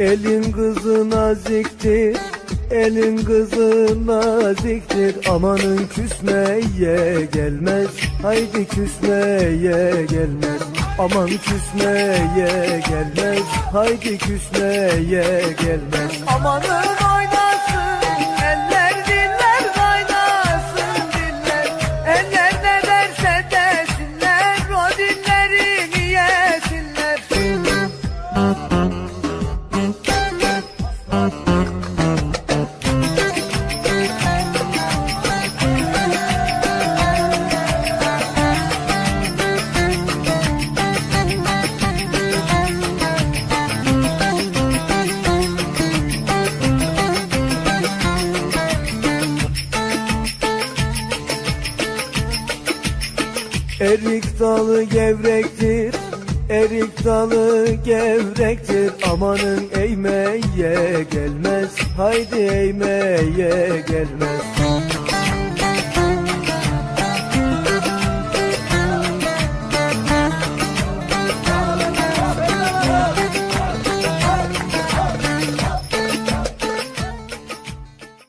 Elin kızı naziktir Elin kızı naziktir. Amanın küsmeye gelmez Haydi küsmeye gelmez. Aman küsmeye gelmez Haydi küsmeye gelmez. Amanın oynasın Erik dalı gevrektir Erik dalı gevrektir. Amanın eğmeye gelmez Haydi eğmeye gelmez